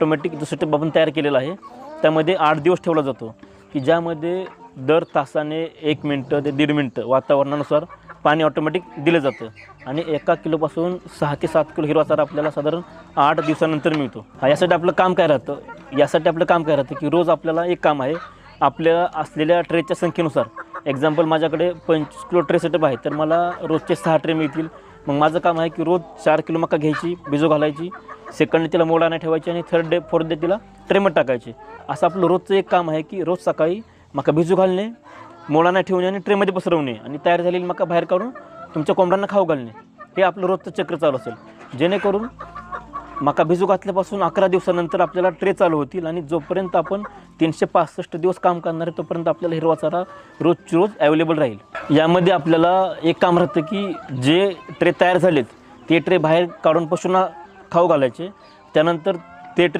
Automatic जो setup आपण तयार केलेला आहे त्यामध्ये आठ दिवस ठेवला जातो की ज्यामध्ये दर तासाने एक मिनटं ते दीड मिनटं वातावरणानुसार पाणी ऑटोमॅटिक दिलं जातं. आणि एका किलोपासून सहा ते सात किलो हिरवा चारा आपल्याला साधारण आठ दिवसानंतर मिळतो. हा यासाठी आपलं काम काय राहतं? यासाठी आपलं काम काय राहतं की रोज आपल्याला एक काम आहे आपल्या असलेल्या ट्रेच्या संख्येनुसार. एक्झाम्पल माझ्याकडे पंचवीस किलो ट्रे सेटअप आहे तर मला रोजचे सहा ट्रे मिळतील. मग माझं काम आहे की रोज चार किलो मका घ्यायची बिजो घालायची सेकंड तिला मोडा नाही ठेवायची आणि थर्ड डे फोर्थ डे तिला ट्रेमध्ये टाकायची. असं आपलं रोजचं एक काम आहे की रोज सकाळी मका भिजू घालणे मोडा नाही ठेवणे आणि ट्रेमध्ये पसरवणे आणि तयार झालेली मका बाहेर काढून तुमच्या कोंबड्यांना खाऊ घालणे. हे आपलं रोजचं चक्र चालू असेल. जेणेकरून मका भिजू घातल्यापासून अकरा दिवसानंतर आपल्याला ट्रे चालू होतील आणि जोपर्यंत आपण तीनशे पासष्ट दिवस काम करणार आहे तोपर्यंत आपल्याला हिरवा चारा रोजची रोज अवेलेबल राहील. यामध्ये आपल्याला एक काम राहतं की जे ट्रे तयार झालेत ते ट्रे बाहेर काढून पशूंना खाऊ घालायचे. त्यानंतर ते ट्रे